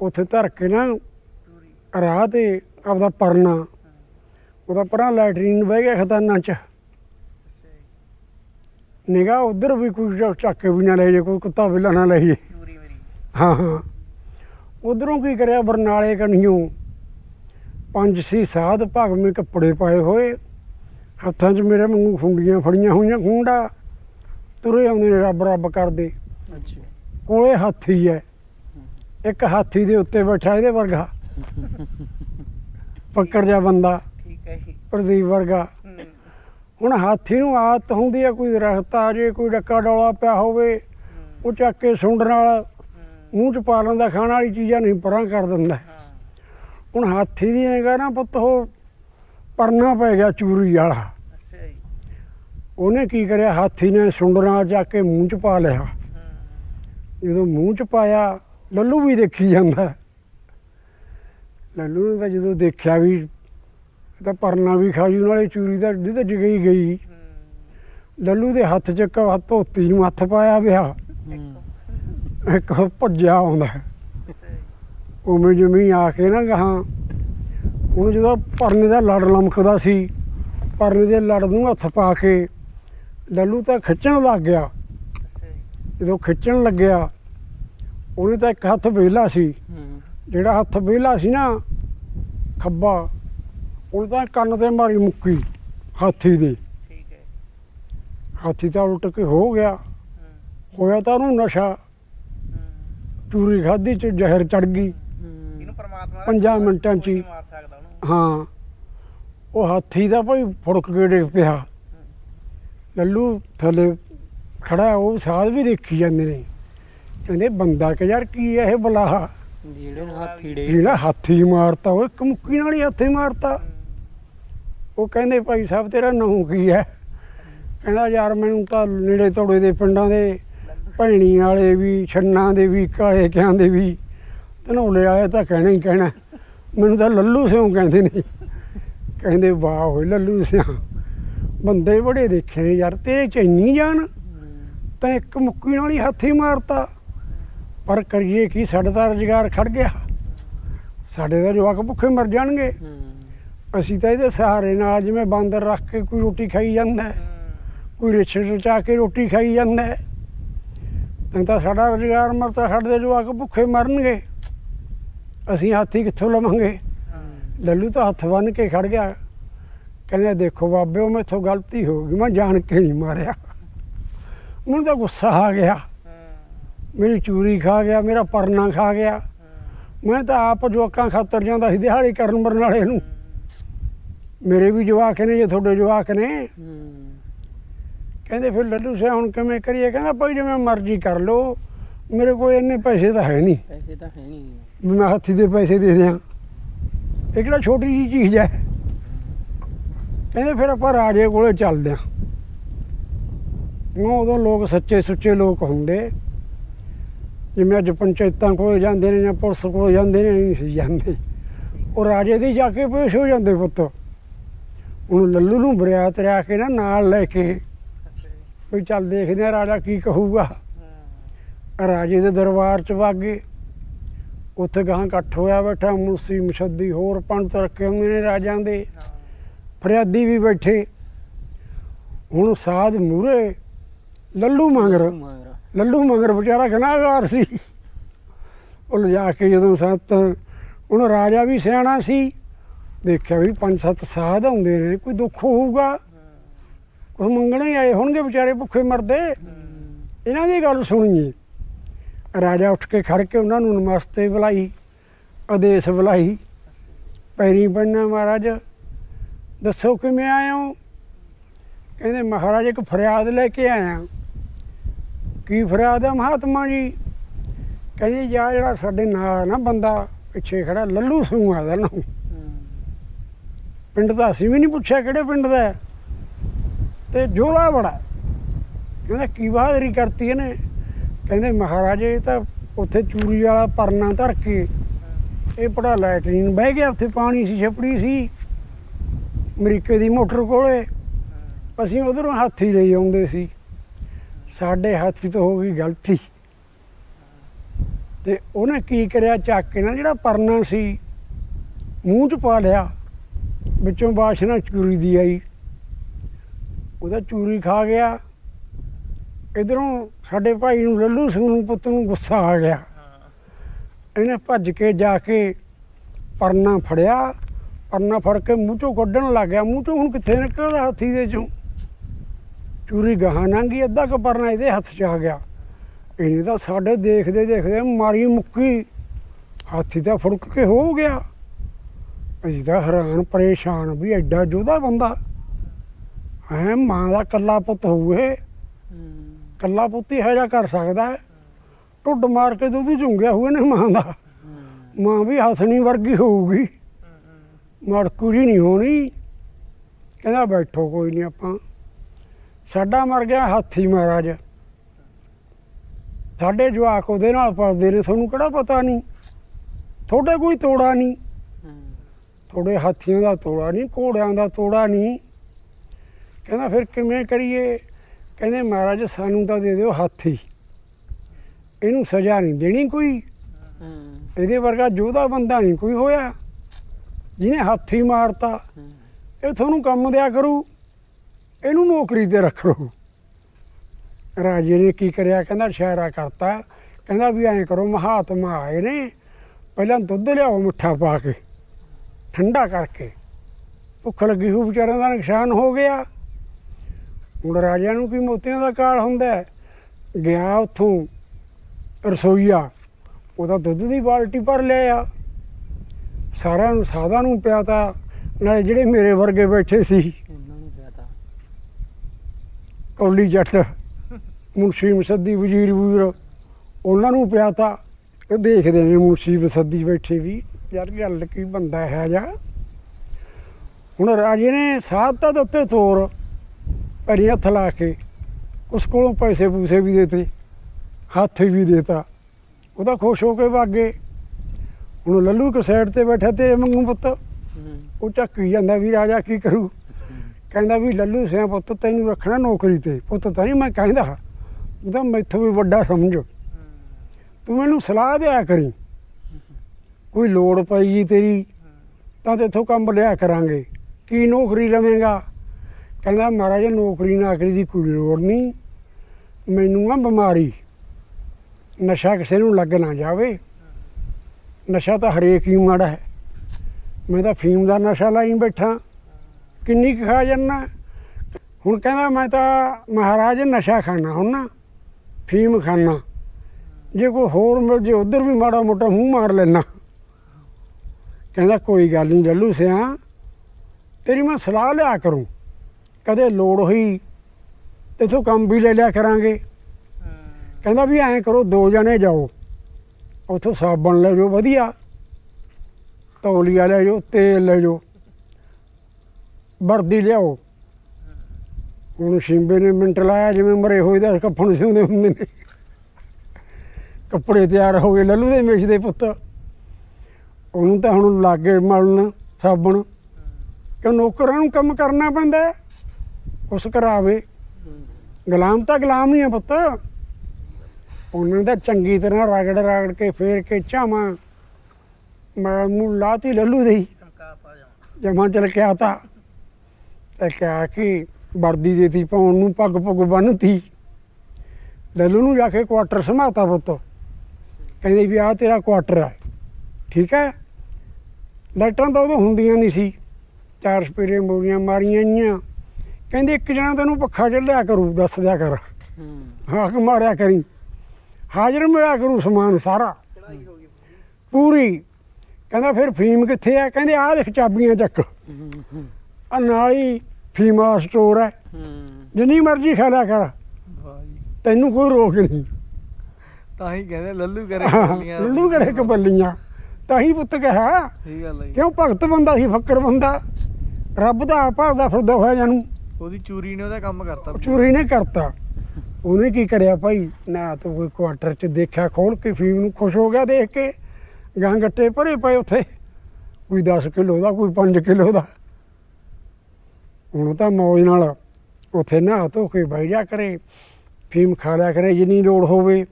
ਉੱਥੇ ਧਰ ਕੇ ਨਾ ਰਾਹ ਤੇ ਆਪਦਾ ਪਰਨਾ ਉਹਦਾ ਪਰਾਂ ਲੈਟਰੀਨ ਬਹਿ ਗਿਆ ਖਤਾਨਾਂ ਚ। ਨਿਗਾਹ ਉਧਰ ਵੀ ਕੋਈ ਚੱਕ ਕੇ ਵੀ ਨਾ ਲੈ ਜੇ ਕੋਈ ਕੁੱਤਾ ਬਿੱਲਾ ਨਾ ਲੈ ਜੇ ਹਾਂ ਹਾਂ। ਉਧਰੋਂ ਕੀ ਕਰਿਆ ਬਰਨਾਲੇ ਕਣੀਓ? ਪੰਜ ਸੀ ਸਾਧ ਭਗਵੇਂ ਕੱਪੜੇ ਪਾਏ ਹੋਏ। ਹੱਥਾਂ 'ਚ ਮੇਰੇ ਵਾਂਗੂ ਖੁੰਡੀਆਂ ਫੜੀਆਂ ਹੋਈਆਂ ਖੁੰਡਾ। ਤੁਰੇ ਆਉਂਦੇ ਨੇ ਰੱਬ ਰੱਬ ਕਰਦੇ। ਅੱਛਾ। ਕੋਲੇ ਹਾਥੀ ਹੈ। ਇੱਕ ਹਾਥੀ ਦੇ ਉੱਤੇ ਬੈਠਾ ਇਹਦੇ ਵਰਗਾ। ਫੱਕਰ ਜਿਹਾ ਬੰਦਾ ਠੀਕ ਹੈ ਜੀ। ਪ੍ਰਦੀਪ ਵਰਗਾ। ਹੂੰ। ਹੁਣ ਹਾਥੀ ਨੂੰ ਆਦਤ ਹੁੰਦੀ ਆ ਕੋਈ ਦਰਖਤ ਆ ਜੇ ਕੋਈ ਡੱਕਾ ਡੋਲਾ ਪਿਆ ਹੋਵੇ ਉਹ ਚੱਕ ਕੇ ਸੁੰਡ ਨਾਲ ਹੂੰ। ਮੂੰਹ ਚ ਪਾ ਲੈਂਦਾ ਖਾਣ ਵਾਲੀ ਚੀਜ਼ਾਂ ਨਹੀਂ ਪਰਾਂ ਕਰ ਦਿੰਦਾ। ਹਾਂ। ਹੁਣ ਹਾਥੀ ਦੀ ਹੈਗਾ ਨਾ ਪੁੱਤ ਉਹ ਪਰਨਾ ਪੈ ਗਿਆ ਚੂਰੀ ਵਾਲਾ। ਅੱਛਾ ਜੀ। ਉਹਨੇ ਕੀ ਕਰਿਆ? ਹਾਥੀ ਨੇ ਸੁੰਡ ਨਾਲ ਚੱਕ ਕੇ ਮੂੰਹ ਚ ਪਾ ਲਿਆ। ਹੂੰ। ਜਦੋਂ ਮੂੰਹ ਚ ਪਾਇਆ ਲੱਲੂ ਵੀ ਦੇਖੀ ਜਾਂਦਾ। ਲੱਲੂ ਨੇ ਤਾਂ ਜਦੋਂ ਦੇਖਿਆ ਵੀ ਇਹ ਤਾਂ ਪਰਨਾ ਵੀ ਖਾਜੂ ਨਾਲੇ ਚੂਰੀ ਦਾ ਜਿਹਦੇ ਜਗਈ ਗਈ। ਲੱਲੂ ਦੇ ਹੱਥ ਚ ਇੱਕ ਹੱਥ ਧੋਤੀ ਨੂੰ ਹੱਥ ਪਾਇਆ ਵਿਆ ਇੱਕ ਭੱਜਿਆ ਆਉਂਦਾ। ਉਵੇਂ ਜਿਵੇਂ ਆ ਕੇ ਨਾ ਗਾਹਾਂ। ਉਹਨੂੰ ਜਦੋਂ ਪਰਨੇ ਦਾ ਲੜ ਲਮਕਦਾ ਸੀ, ਪਰਨੇ ਦੇ ਲੜ ਨੂੰ ਹੱਥ ਪਾ ਕੇ ਲੱਲੂ ਤਾਂ ਖਿੱਚਣ ਲੱਗ ਗਿਆ। ਜਦੋਂ ਖਿੱਚਣ ਲੱਗਿਆ, ਉਹਨੇ ਤਾਂ ਇੱਕ ਹੱਥ ਵਿਹਲਾ ਸੀ। ਜਿਹੜਾ ਹੱਥ ਵਿਹਲਾ ਸੀ ਨਾ ਖੱਬਾ ਉਹਨੇ ਤਾਂ ਕੰਨ ਤੇ ਮਾਰੀ ਮੁੱਕੀ ਹਾਥੀ ਦੀ। ਠੀਕ ਹੈ। ਹਾਥੀ ਤਾਂ ਉਲਟ ਕੇ ਹੋ ਗਿਆ। ਹੋਇਆ ਤਾਂ ਉਹਨੂੰ ਨਸ਼ਾ। ਚੂਰੀ ਖਾਧੀ ਚ ਜ਼ਹਿਰ ਚੜ ਗਈ। ਇਹਨੂੰ ਪਰਮਾਤਮਾ ਪੰਜਾਂ ਮਿੰਟਾਂ 'ਚ ਹੀ। ਨਹੀਂ ਮਾਰ ਸਕਦਾ ਉਹਨੂੰ। ਹਾਂ। ਉਹ ਹਾਥੀ ਦਾ ਭਾਈ ਫੁੜਕ ਕੇ ਡਿੱਗ ਪਿਆ। ਲੱਲੂ ਥੱਲੇ ਖੜਾ ਉਹ ਸਾਧ ਵੀ ਦੇਖੀ ਜਾਂਦੇ ਨੇ। ਕਹਿੰਦੇ ਬੰਦਾ ਕਿ ਯਾਰ ਕੀ ਇਹ ਬਲਾਹਾ? ਜਿਹੜੇ ਨੂੰ ਹਾਥੀ ਡੇ। ਜਿਹੜਾ ਹਾਥੀ ਮਾਰਤਾ, ਉਹ ਇੱਕ ਮੁੱਕੀ ਨਾਲ ਹੀ ਹਾਥੀ ਮਾਰਤਾ। ਉਹ ਕਹਿੰਦੇ, ਭਾਈ ਸਾਹਿਬ, ਤੇਰਾ ਨਾਂ ਕੀ ਹੈ? ਕਹਿੰਦਾ, ਯਾਰ, ਮੈਨੂੰ ਤਾਂ ਨੇੜੇ ਤੋੜੇ ਦੇ ਪਿੰਡਾਂ ਦੇ ਭੈਣੀ ਵਾਲੇ ਵੀ, ਛੰਨਾ ਦੇ ਵੀ, ਕਾਲੇ ਕਿਆਂ ਦੇ ਵੀ, ਧਨੋਲੇ ਵਾਲੇ ਤਾਂ ਕਹਿਣਾ ਹੀ ਕਹਿਣਾ। ਮੈਨੂੰ ਤਾਂ ਲੱਲੂ ਸਿਉਂ ਕਹਿੰਦੇ ਨੇ। ਕਹਿੰਦੇ, ਵਾਹ ਓਏ, ਲੱਲੂ ਸਿਉਂ। ਬੰਦੇ ਬੜੇ ਦੇਖੇ ਯਾਰ ਤੇ ਚੈਨੀ ਜਾਨ। ਤਾਂ ਇੱਕ ਮੁੱਕੀ ਨਾਲ ਹੀ ਹੱਥੀ ਮਾਰਤਾ। ਪਰ ਕਰੀਏ ਕੀ ਸਾਡਾ ਤਾਂ ਰੁਜ਼ਗਾਰ ਖੜ ਗਿਆ। ਸਾਡੇ ਤਾਂ ਜਵਾਕ ਭੁੱਖੇ ਮਰ ਜਾਣਗੇ। ਅਸੀਂ ਤਾਂ ਇਹਦੇ ਸਹਾਰੇ ਨਾਲ ਜਿਵੇਂ ਬਾਂਦਰ ਰੱਖ ਕੇ ਕੋਈ ਰੋਟੀ ਖਾਈ ਜਾਂਦਾ ਕੋਈ ਰਿਛੜ ਰਚਾ ਕੇ ਰੋਟੀ ਖਾਈ ਜਾਂਦਾ। ਤਾਂ ਤਾਂ ਸਾਡਾ ਰੁਜ਼ਗਾਰ ਮਰਤਾ ਸਾਡੇ ਦੇ ਜਵਾਕ ਭੁੱਖੇ ਮਰਨਗੇ। ਅਸੀਂ ਹਾਥੀ ਕਿੱਥੋਂ ਲਵਾਂਗੇ? ਲੱਲੂ ਤਾਂ ਹੱਥ ਬੰਨ ਕੇ ਖੜ ਗਿਆ। ਕਹਿੰਦਾ ਦੇਖੋ ਬਾਬੇ ਉਹ ਮੈਥੋਂ ਗਲਤੀ ਹੋ ਗਈ ਮੈਂ ਜਾਣ ਕੇ ਨਹੀਂ ਮਾਰਿਆ। ਮੈਨੂੰ ਤਾਂ ਗੁੱਸਾ ਆ ਗਿਆ। ਮੇਰੀ ਚੂਰੀ ਖਾ ਗਿਆ ਮੇਰਾ ਪਰਨਾ ਖਾ ਗਿਆ। ਮੈਂ ਤਾਂ ਆਪ ਜਵਾਕਾਂ ਖਾਤਰ ਜਾਂਦਾ ਸੀ ਦਿਹਾੜੀ ਕਰਨ ਮਰਨ ਵਾਲੇ ਨੂੰ। ਮੇਰੇ ਵੀ ਜਵਾਕ ਨੇ ਜੇ ਤੁਹਾਡੇ ਜਵਾਕ ਨੇ। ਕਹਿੰਦੇ ਫਿਰ ਲੱਡੂ ਸਿਆ ਹੁਣ ਕਿਵੇਂ ਕਰੀਏ? ਕਹਿੰਦਾ ਭਾਈ ਜਿਵੇਂ ਮਰਜ਼ੀ ਕਰ ਲਓ। ਮੇਰੇ ਕੋਲ ਇੰਨੇ ਪੈਸੇ ਤਾਂ ਹੈ ਨਹੀਂ। ਪੈਸੇ ਤਾਂ ਹੈ ਨਹੀਂ। ਮੈਂ ਹੱਥੀ ਦੇ ਪੈਸੇ ਦੇ ਦਿਆਂ। ਇਹ ਕਿਹੜਾ ਛੋਟੀ ਜੀ ਚੀਜ਼ ਹੈ? ਕਹਿੰਦੇ ਫਿਰ ਆਪਾਂ ਰਾਜੇ ਕੋਲੇ ਚੱਲਦੇ ਆਂ। ਉਹ ਉਦੋਂ ਲੋਕ ਸੱਚੇ ਸੁੱਚੇ ਲੋਕ ਹੁੰਦੇ। ਜਿਵੇਂ ਅੱਜ ਪੰਚਾਇਤਾਂ ਕੋਲ ਜਾਂਦੇ ਨੇ ਜਾਂ ਪੁਲਿਸ ਕੋਲ ਜਾਂਦੇ ਨੇ ਨਹੀਂ ਸੀ ਜਾਂਦੇ। ਉਹ ਰਾਜੇ ਦੇ ਜਾ ਕੇ ਪੇਸ਼ ਹੋ ਜਾਂਦੇ ਪੁੱਤ। ਹੁਣ ਲੱਲੂ ਨੂੰ ਬਰਿਆਤ ਰਿਆ ਕੇ ਨਾ ਨਾਲ ਲੈ ਕੇ ਵੀ ਚੱਲ ਦੇਖਦੇ ਆ ਰਾਜਾ ਕੀ ਕਹੂਗਾ। ਰਾਜੇ ਦੇ ਦਰਬਾਰ ਚ ਵਾਗੇ ਉੱਥੇ ਗਾਂ ਇਕੱਠ ਹੋਇਆ ਬੈਠਾ ਮੁਨਸੀ ਮੁਸ਼ੱਦੀ ਹੋਰ ਪੰਡਤ ਰੱਖੇ ਹੁੰਦੇ ਨੇ ਰਾਜਾਂ ਦੇ। ਫਰਿਆਦੀ ਵੀ ਬੈਠੇ। ਹੁਣ ਸਾਧ ਮੂਰੇ ਲੱਲੂ ਮਗਰ। ਲੱਲੂ ਮਗਰ ਵਿਚਾਰਾ ਗਨਾਹਗਾਰ ਸੀ। ਉਹ ਲਿਜਾ ਕੇ ਜਦੋਂ ਸੱਤ, ਹੁਣ ਰਾਜਾ ਵੀ ਸਿਆਣਾ ਸੀ। ਦੇਖਿਆ ਵੀ ਪੰਜ ਸੱਤ ਸਾਧ ਆਉਂਦੇ ਨੇ, ਕੋਈ ਦੁੱਖ ਹੋਊਗਾ? ਕੋਈ ਮੰਗਣੇ ਆਏ ਹੋਣਗੇ ਵਿਚਾਰੇ ਭੁੱਖੇ ਮਰਦੇ? ਇਹਨਾਂ ਦੀ ਗੱਲ ਸੁਣੀਏ। ਰਾਜਾ ਉੱਠ ਕੇ ਖੜ ਕੇ ਉਹਨਾਂ ਨੂੰ ਨਮਸਤੇ ਬੁਲਾਈ, ਆਦੇਸ਼ ਬੁਲਾਈ। ਪੈਰੀ ਬੰਨਾ ਮਹਾਰਾਜ, ਦੱਸੋ ਕਿਵੇਂ ਆਏ ਹੋ? ਕਹਿੰਦੇ, ਮਹਾਰਾਜ ਇੱਕ ਫਰਿਆਦ ਲੈ ਕੇ ਆਇਆ। ਕੀ ਫਰਿਆਦ ਹੈ ਮਹਾਤਮਾ ਜੀ? ਕਹਿੰਦੇ ਜਾ ਜਿਹੜਾ ਸਾਡੇ ਨਾਲ ਨਾ ਬੰਦਾ ਪਿੱਛੇ ਖੜਾ ਲੱਲੂ ਸਿੰਘ ਆ ਦਾ ਨਾਮ ਪਿੰਡ ਦਾ ਅਸੀਂ ਵੀ ਨਹੀਂ ਪੁੱਛਿਆ ਕਿਹੜੇ ਪਿੰਡ ਦਾ। ਤੇ ਜੋਲਾ ਬੜਾ। ਕਹਿੰਦਾ ਕੀ ਬਹਾਦਰੀ ਕਰਤੀ ਇਹਨੇ। ਕਹਿੰਦੇ ਮਹਾਰਾਜ ਤਾਂ ਉੱਥੇ ਚੂਰੀ ਵਾਲਾ ਪਰਨਾ ਧਰ ਕੇ ਇਹ ਪੜਾ ਲੈਟਰੀਨ ਬਹਿ ਗਿਆ ਉੱਥੇ ਪਾਣੀ ਸੀ ਛਪੜੀ ਸੀ। ਅਮਰੀਕੇ ਦੀ ਮੋਟਰ ਕੋਲੇ। ਅਸੀਂ ਉਧਰੋਂ ਹਾਥੀ ਲਈ ਆਉਂਦੇ ਸੀ। ਸਾਡੇ ਹਾਥੀ ਤੋਂ ਹੋ ਗਈ ਗਲਤੀ। ਤੇ ਉਹਨੇ ਕੀ ਕਰਿਆ? ਚੱਕ ਕੇ ਨਾ ਜਿਹੜਾ ਪਰਨਾ ਸੀ, ਮੂੰਹ 'ਚ ਪਾ ਲਿਆ। ਵਿੱਚੋਂ ਬਾਸ਼ਨਾ ਚੂਰੀ ਦੀ ਆਈ। ਉਹਦਾ ਚੂਰੀ ਖਾ ਗਿਆ। ਇਧਰੋਂ ਸਾਡੇ ਭਾਈ ਨੂੰ, ਲੱਲੂ ਸਿੰਘ ਨੂੰ, ਪੁੱਤ ਨੂੰ ਗੁੱਸਾ ਆ ਗਿਆ। ਇਹਨੇ ਭੱਜ ਕੇ ਜਾ ਕੇ ਪਰਨਾ ਫੜਿਆ। ਪਰਨਾ ਫੜ ਕੇ ਮੂੰਹ ਚੋਂ ਕੱਢਣ ਲੱਗ ਗਿਆ। ਮੂੰਹ ਚੋਂ ਹੁਣ ਕਿੱਥੇ ਨਿਕਲਦਾ ਹਾਥੀ ਦੇ ਚੋਂ? ਚੂਰੀ ਗਾਹਾਂ ਲੰਘੀ ਅੱਧਾ ਕੁ ਪਰਨਾ ਇਹਦੇ ਹੱਥ 'ਚ ਆ ਗਿਆ। ਇਹਨੇ ਤਾਂ ਸਾਡੇ ਦੇਖਦੇ ਦੇਖਦੇ ਮਾਰੀ ਮੁੱਕੀ। ਹਾਥੀ ਤਾਂ ਫੁੜਕ ਕੇ ਹੋ ਗਿਆ। ਅਸੀਂ ਤਾਂ ਹੈਰਾਨ ਪਰੇਸ਼ਾਨ ਵੀ ਐਡਾ ਯੋਧਾ ਬੰਦਾ। ਹੈ ਮਾਂ ਦਾ ਕੱਲਾ ਪੁੱਤ ਹੋਊ ਇਹ। ਹੂੰ ਕੱਲਾ ਪੁੱਤ ਹੀ ਹੈ ਜਾ ਕਰ ਸਕਦਾ ਹੈ। ਢੁੱਡ ਮਾਰ ਕੇ ਦੁੱਧ ਚੁੰਗਿਆ ਹੋਇਆ ਨੇ ਮਾਂ ਦਾ। ਮਾਂ ਵੀ ਹਥਣੀ ਵਰਗੀ ਹੋਊਗੀ। ਮੜਕੂ ਜੀ ਨਹੀਂ ਹੋਣੀ। ਕਹਿੰਦਾ ਬੈਠੋ ਕੋਈ ਨਹੀਂ ਆਪਾਂ। ਸਾਡਾ ਮਰ ਗਿਆ, ਹਾਥੀ ਮਹਾਰਾਜ ਸਾਡੇ ਜਵਾਕ ਉਹਦੇ ਨਾਲ ਪੜਦੇ ਨੇ, ਤੁਹਾਨੂੰ ਕਿਹੜਾ ਪਤਾ ਨਹੀਂ। ਤੁਹਾਡੇ ਕੋਈ ਤੋੜਾ ਨਹੀਂ। ਤੁਹਾਡੇ ਹਾਥੀਆਂ ਦਾ ਤੋੜਾ ਨਹੀਂ, ਘੋੜਿਆਂ ਦਾ ਤੋੜਾ ਨਹੀਂ। ਕਹਿੰਦਾ ਫਿਰ ਕਿਵੇਂ ਕਰੀਏ? ਕਹਿੰਦੇ ਮਹਾਰਾਜ, ਸਾਨੂੰ ਤਾਂ ਦੇ ਦਿਓ ਹਾਥੀ ਇਹਨੂੰ ਸਜ਼ਾ ਨਹੀਂ ਦੇਣੀ ਕੋਈ। ਇਹਦੇ ਵਰਗਾ ਯੋਧਾ ਬੰਦਾ ਨਹੀਂ ਕੋਈ ਹੋਇਆ। ਜਿਹਨੇ ਹਾਥੀ ਮਾਰਤਾ। ਇਹ ਤੁਹਾਨੂੰ ਕੰਮ ਦਿਆ ਕਰੂ। ਇਹਨੂੰ ਨੌਕਰੀ ਤੇ ਰੱਖ ਲਓ। ਰਾਜੇ ਨੇ ਕੀ ਕਰਿਆ? ਕਹਿੰਦਾ ਇਸ਼ਾਰਾ ਕਰਤਾ। ਕਹਿੰਦਾ ਵੀ ਐਂ ਕਰੋ, ਮਹਾਤਮਾ ਆਏ ਨੇ, ਪਹਿਲਾਂ ਦੁੱਧ ਲਿਆਓ ਮਿੱਠਾ ਪਾ ਕੇ, ਠੰਡਾ ਕਰਕੇ। ਭੁੱਖ ਲੱਗੀ ਹੋ ਵਿਚਾਰਿਆਂ ਦਾ, ਨੁਕਸਾਨ ਹੋ ਗਿਆ। ਹੁਣ ਰਾਜਿਆਂ ਨੂੰ ਕੀ ਮੋਤੀਆਂ ਦਾ ਕਾਲ ਹੁੰਦਾ ਗਿਆ ਉੱਥੋਂ ਰਸੋਈਆ, ਉਹਦਾ ਦੁੱਧ ਦੀ ਬਾਲਟੀ ਭਰ ਲਿਆ। ਸਾਰਿਆਂ ਨੂੰ ਸਾਦਾ ਨੂੰ ਪਿਆਤਾ, ਨਾਲੇ ਜਿਹੜੇ ਮੇਰੇ ਵਰਗੇ ਬੈਠੇ ਸੀ। ਕੌਲੀ ਜੱਟ ਮੁਨਸ਼ੀ ਮਸੱਦੀ ਵਜ਼ੀਰ ਵਜ਼ੀਰ ਉਹਨਾਂ ਨੂੰ ਪਿਆਤਾ ਇਹ ਦੇਖਦੇ ਨੇ ਮੁਨਸ਼ੀ ਮਸੱਦੀ ਬੈਠੇ ਵੀ ਯਾਰ ਗੱਲ ਕੀ ਬੰਦਾ ਹੈ ਜਾ। ਹੁਣ ਰਾਜੇ ਨੇ ਸਾਧਤਾ ਦੇ ਉੱਤੇ ਤੋਰ ਪੈਰੀ ਹੱਥ ਲਾ ਕੇ ਉਸ ਕੋਲੋਂ ਪੈਸੇ ਪੂਸੇ ਵੀ ਦੇਤੇ ਹੱਥ ਵੀ ਦੇਤਾ। ਉਹਦਾ ਖੁਸ਼ ਹੋ ਕੇ ਵਾਗੇ ਹੁਣ ਲੱਲੂ ਇੱਕ ਸਾਈਡ ਤੇ ਬੈਠਾ ਤੇਰੇ ਮੰਗੂ ਪੁੱਤ ਉਹ ਝੱਕੀ ਜਾਂਦਾ ਵੀ ਰਾਜਾ ਕੀ ਕਰੂ? ਕਹਿੰਦਾ ਵੀ ਲੱਲੂ ਸਿਆ ਪੁੱਤ, ਤੈਨੂੰ ਰੱਖਣਾ ਨੌਕਰੀ ਤੇ। ਪੁੱਤ ਤਾਂ ਨਹੀਂ ਮੈਂ ਕਹਿੰਦਾ। ਉਹਦਾ ਮੈਥੋਂ ਵੀ ਵੱਡਾ ਸਮਝ। ਤੂੰ ਮੈਨੂੰ ਸਲਾਹ ਦਿਆ ਕਰੀ। ਕੋਈ ਲੋੜ ਪਈ ਤੇਰੀ, ਤਾਂ ਤੇਥੋਂ ਕੰਮ ਲਿਆ ਕਰਾਂਗੇ। ਕੀ ਨੌਕਰੀ ਲਵੇਂਗਾ? ਕਹਿੰਦਾ, ਮਹਾਰਾਜ, ਨੌਕਰੀ ਨਾਕਰੀ ਦੀ ਕੋਈ ਲੋੜ ਨਹੀਂ। ਮੈਨੂੰ ਆ ਬਿਮਾਰੀ। ਨਸ਼ਾ ਕਿਸੇ ਨੂੰ ਲੱਗ ਨਾ ਜਾਵੇ। ਨਸ਼ਾ ਤਾਂ ਹਰੇਕ ਹੀ ਮਾੜਾ ਹੈ। ਮੈਂ ਤਾਂ ਫੀਮ ਦਾ ਨਸ਼ਾ ਲਾਈ ਬੈਠਾ। ਕਿੰਨੀ ਕੁ ਖਾ ਜੰਨਾ ਹੁਣ ਕਹਿੰਦਾ ਮੈਂ ਤਾਂ ਮਹਾਰਾਜ ਨਸ਼ਾ ਖਾਣਾ ਹੁਣ ਨਾ ਫੀਮ ਖਾਣਾ ਜੇ ਕੋਈ ਹੋਰ ਮਿਲ ਜੇ, ਉਧਰ ਵੀ ਮਾੜਾ ਮੋਟਾ ਮੂੰਹ ਮਾਰ ਲੈਣਾ ਕਹਿੰਦਾ, ਕੋਈ ਗੱਲ ਨਹੀਂ ਲੱਲੂ ਸਿਆ, ਤੇਰੀ ਮੈਂ ਸਲਾਹ ਲਿਆ ਕਰੂੰ। ਕਦੇ ਲੋੜ ਹੋਈ ਤੇਥੋਂ ਕੰਮ ਵੀ ਲੈ ਲਿਆ ਕਰਾਂਗੇ। ਕਹਿੰਦਾ ਵੀ ਐਂ ਕਰੋ, ਦੋ ਜਣੇ ਜਾਓ। ਉਥੋਂ ਸਾਬਣ ਲੈ ਜਾਓ, ਵਧੀਆ। ਤੌਲੀਆ ਲੈ ਜਾਓ, ਤੇਲ ਲੈ ਜਾਓ। ਵਰਦੀ ਲਿਆਓ। ਹੁਣ ਸ਼ਿੰਬੇ ਨੇ ਮਿੰਟ ਲਾਇਆ, ਜਿਵੇਂ ਮਰੇ ਹੋਏ ਦਾ ਕੱਫਣ ਸਿਉਂਦੇ ਹੁੰਦੇ ਨੇ। ਕੱਪੜੇ ਤਿਆਰ ਹੋ ਗਏ ਲੱਲੂ ਦੇ ਮੇਸ਼ ਦੇ ਪੁੱਤ। ਉਹਨੂੰ ਤਾਂ ਹੁਣ ਲਾਗੇ ਮਲਣ, ਸਾਬਣ। ਕਿ ਨੌਕਰਾਂ ਨੂੰ ਕੰਮ ਕਰਨਾ ਪੈਂਦਾ ਹੈ। ਉਸ ਕਰਾਵੇ। ਗੁਲਾਮ ਤਾਂ ਗੁਲਾਮ ਹੀ ਆ ਪੁੱਤ। ਉਹਨਾਂ ਦਾ ਚੰਗੀ ਤਰ੍ਹਾਂ ਰਗੜ ਰਗੜ ਕੇ ਫੇਰ ਕੇ ਚਾਵਾਂ ਮੈਂ ਮੂੰਹ ਲਾਤੀ ਲੱਲੂ ਦੀ ਟੰਕਾ ਜਮਾਂ ਚਲ ਕੇ ਆਤਾ। ਤੇ ਕਿਹਾ ਕਿ ਵਰਦੀ ਦੇਤੀ ਪਾਉਣ ਨੂੰ ਪੱਗ ਪੁੱਗ ਬੰਨਤੀ। ਲੱਲੂ ਨੂੰ ਜਾ ਕੇ ਕੁਆਟਰ ਸਮਾਤਾ ਪੁੱਤ। ਕਹਿੰਦੇ ਵੀ ਆ ਤੇਰਾ ਕੁਆਟਰ ਹੈ ਠੀਕ ਹੈ? ਲਾਈਟਾਂ ਤਾਂ ਉਦੋਂ ਹੁੰਦੀਆਂ ਨਹੀਂ ਸੀ। ਚਾਰ ਸਪੇਰੇ ਮੋਰੀਆਂ ਮਾਰੀਆਂ ਗਈਆਂ। ਕਹਿੰਦੇ ਇੱਕ ਜਣਾ ਤੈਨੂੰ ਪੱਖਾ ਚੱਲਿਆ ਕਰੂ ਦੱਸ ਦਿਆ ਕਰ। ਹੂੰ। ਹਾਕ ਮਾਰਿਆ ਕਰੀ। ਹਾਜ਼ਰ ਮਿਲਿਆ ਕਰੂ ਸਮਾਨ ਸਾਰਾ। ਪੂਰੀ। ਕਹਿੰਦਾ ਫਿਰ ਫੀਮ ਕਿੱਥੇ ਆ? ਕਹਿੰਦੇ ਆਹ ਦੇਖ ਚਾਬੀਆਂ ਚੱਕ। ਆ ਨਾਲ ਹੀ ਫੀਮ ਸਟੋਰ ਹੈ। ਹੂੰ। ਜਿੰਨੀ ਮਰਜ਼ੀ ਖਾ ਲਿਆ ਕਰ। ਵਾਹ ਜੀ। ਤੈਨੂੰ ਕੋਈ ਰੋਕ ਨਹੀਂ। ਤਾਂ ਹੀ ਕਹਿੰਦੇ ਲੱਲੂ ਕਰੇ ਲੱਲੂ ਕਰੇ ਕਬੱਲੀਆਂ ਤਾਂ ਹੀ ਪੁੱਤ ਕਹਾ। ਸਹੀ ਗੱਲ ਹੈ ਜੀ। ਕਿਉਂ ਭਗਤ ਬੰਦਾ ਸੀ ਫੱਕਰ ਬੰਦਾ? ਰੱਬ ਦਾ ਭਾਵਦਾ ਫਿਰਦਾ ਹੋਇਆ ਜਾਨੂੰ। ਉਹਦੀ ਚੂਰੀ ਨੇ ਉਹਦਾ ਕੰਮ ਕਰਤਾ। ਚੋਰੀ ਨੇ ਕਰਤਾ। ਉਹਨੇ ਕੀ ਕਰਿਆ ਭਾਈ? ਨਾ ਤਾਂ ਕੋਈ ਕੁਆਟਰ ਚ ਦੇਖਿਆ ਖੋਲ ਕੇ ਫੀਮ ਨੂੰ ਖੁਸ਼ ਹੋ ਗਿਆ ਦੇਖ ਕੇ। ਗਾਂ ਗੱਟੇ ਭਰੇ ਪਏ ਉੱਥੇ। ਕੋਈ 10 ਕਿਲੋ ਦਾ ਕੋਈ 5 ਕਿਲੋ ਦਾ। ਹੁਣ ਤਾਂ ਮੌਜ ਨਾਲ ਉੱਥੇ ਨਹਾ ਧੋ ਕੇ ਬਹਿ ਜਾ ਕਰੇ, ਫੀਮ ਖਾ ਲਿਆ ਕਰੇ ਜਿੰਨੀ ਲੋੜ ਹੋਵੇ।